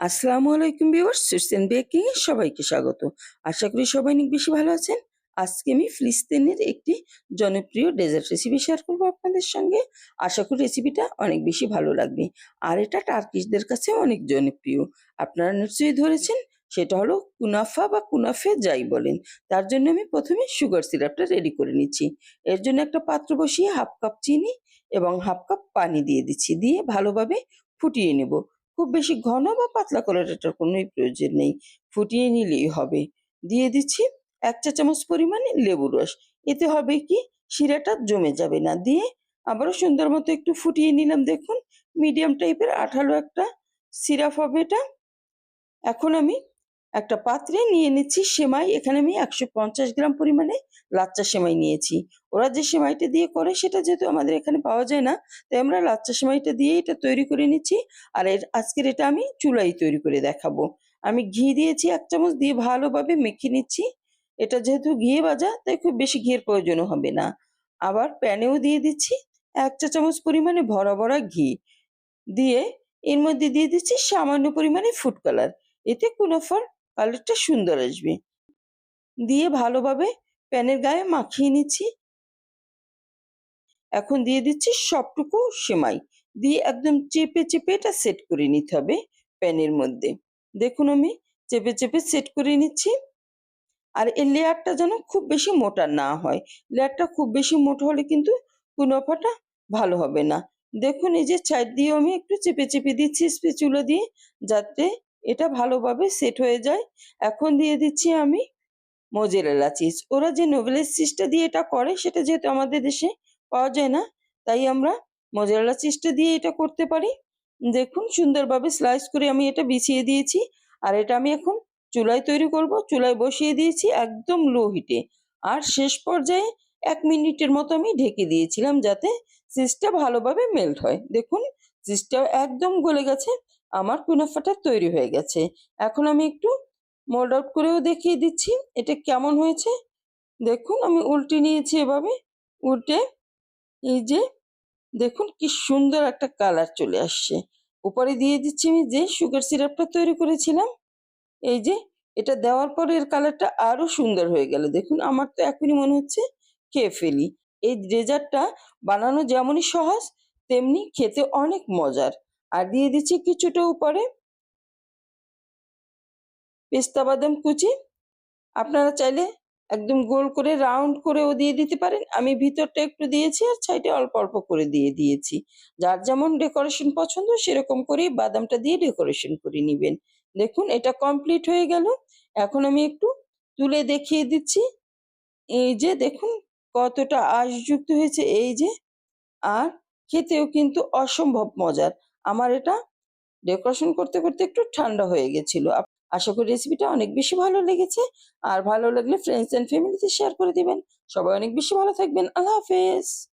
আসসালামু আলাইকুম viewers Susena baking এ সবাইকে স্বাগত। আশা করি সবাই অনেক বেশি ভালো আছেন। আজকে আমি ফিলিস্তিনের একটি জনপ্রিয় ডেজার্ট রেসিপি শেয়ার করব আপনাদের সঙ্গে। আশা করি রেসিপিটা অনেক বেশি ভালো লাগবে। আর এটা টার্কিশদের কাছে অনেক জনপ্রিয়। আপনারা নিশ্চয়ই ধরেছেন, সেটা হলো কুনাফা বা কুনাফে যাই বলেন। তার জন্য আমি প্রথমে সুগার সিরাপটা রেডি করে নিচ্ছি। এর জন্য একটা পাত্র বসিয়ে হাফ কাপ চিনি এবং হাফ কাপ পানি দিয়ে দিচ্ছি। দিয়ে ভালোভাবে ফুটিয়ে নেব। খুব বেশি ঘন বা পাতলা কলাটাটার কোনোই প্রয়োজন নেই। ফুটিয়ে নিলেই হবে। দিয়ে দিচ্ছি এক চা চামচ পরিমাণে লেবু রস। এতে হবে কি? শিরাটা জমে যাবে না। দিয়ে আবারও সুন্দর মতো একটু ফুটিয়ে নিলাম। দেখুন, মিডিয়াম টাইপের আঠালো একটা সিরাপ হবে এটা। এখন আমি একটা পাত্রে নিয়ে নিচ্ছি সেমাই। এখানে আমি একশো পঞ্চাশ গ্রাম পরিমাণে লাচ্চা সেমাই নিয়েছি। ওরা যে সেমাইটা দিয়ে করে সেটা যেহেতু আমাদের এখানে পাওয়া যায় না, তাই আমরা লাচ্চা সেমাইটা দিয়ে এটা তৈরি করে নিচ্ছি। আর এর আজকের এটা আমি চুলাই তৈরি করে দেখাবো। আমি ঘি দিয়েছি এক চামচ দিয়ে ভালোভাবে মেখে নিচ্ছি। এটা যেহেতু ঘিয়ে ভাজা, তাই খুব বেশি ঘিয়ের প্রয়োজনও হবে না। আবার প্যানেও দিয়ে দিচ্ছি এক চা চামচ পরিমাণে ভরা ভরা ঘি। দিয়ে এর মধ্যে দিয়ে দিচ্ছি সামান্য পরিমাণে ফুড কালার এতে কোনো কুনাফার কালারটা সুন্দর আসবে। দিয়ে ভালোভাবে প্যানের গায়ে মাখিয়ে নিচ্ছি। এখন দিয়ে দিচ্ছি সবটুকু সেমাই। দিয়ে একদম চেপে চেপে এটা সেট করে নিতে হবে প্যানের মধ্যে। দেখুন আমি চেপে চেপে সেট করে নিচ্ছি। আর এই লেয়ারটা যেন খুব বেশি মোটা না হয়। লেয়ারটা খুব বেশি মোটা হলে কিন্তু কুনাফাটা ভালো হবে না। দেখুন এই যে সাইড দিয়ে আমি একটু চেপে চেপে দিচ্ছি স্পেচুলো দিয়ে যাতে এটা ভালোভাবে সেট হয়ে যায়। এখন দিয়ে দিচ্ছি আমি মোজেরেলা চিজ ওরা যে নোভেলের চিজটা দিয়ে এটা করে, সেটা যেহেতু আমাদের দেশে পাওয়া যায় না, তাই আমরা মোজেরেলা চিজটা দিয়ে এটা করতে পারি। দেখুন, সুন্দরভাবে স্লাইস করে আমি এটা বিছিয়ে দিয়েছি। আর এটা আমি এখন চুলায় তৈরি করব। চুলায় বসিয়ে দিয়েছি একদম লো হিটে আর শেষ পর্যায়ে এক মিনিটের মতো আমি ঢেকে দিয়েছিলাম যাতে চিজটা ভালোভাবে মেল্ট হয়। দেখুন চিজটা একদম গলে গেছে। আমার কুনাফাটা তৈরি হয়ে গেছে। এখন আমি একটু মোল্ড আউট করেও দেখিয়ে দিচ্ছি, এটা কেমন হয়েছে। দেখুন, আমি উল্টে নিয়েছি এভাবে। উল্টে এই যে, দেখুন কি সুন্দর একটা কালার চলে আসছে। উপরে দিয়ে দিচ্ছি আমি যে সুগার সিরাপটা তৈরি করেছিলাম, এই যে, এটা দেওয়ার পরে এর কালারটা আরও সুন্দর হয়ে গেল। দেখুন, আমার তো এখনই মনে হচ্ছে খেয়ে ফেলি। এই ডেজার্টটা বানানো যেমনই সহজ, তেমনি খেতে অনেক মজার। আর দিয়ে দিচ্ছি কিছুটা উপরে পেস্তা বাদাম কুচি। আপনারা চাইলে একদম গোল করে, রাউন্ড করেও দিয়ে দিতে পারেন। আমি ভিতরটা একটু দিয়েছি আর সাইডে অল্প অল্প করে দিয়ে দিয়েছি। যার যেমন ডেকোরেশন পছন্দ, সেরকম করে বাদামটা দিয়ে ডেকোরেশন করে নেবেন। দেখুন, এটা কমপ্লিট হয়ে গেল। এখন আমি একটু তুলে দেখিয়ে দিচ্ছি। এই যে দেখুন, কতটা আঁশযুক্ত হয়েছে। এই যে, আর খেতেও কিন্তু অসম্ভব মজার। আমার এটা ডেকোরেশন করতে করতে একটু ঠান্ডা হয়ে গেছিল। আশা করি রেসিপিটা অনেক বেশি ভালো লেগেছে। আর ভালো লাগলে ফ্রেন্ডস অ্যান্ড ফ্যামিলিতে শেয়ার করে দিবেন। সবাই অনেক বেশি ভালো থাকবেন। আল্লাহ হাফেজ।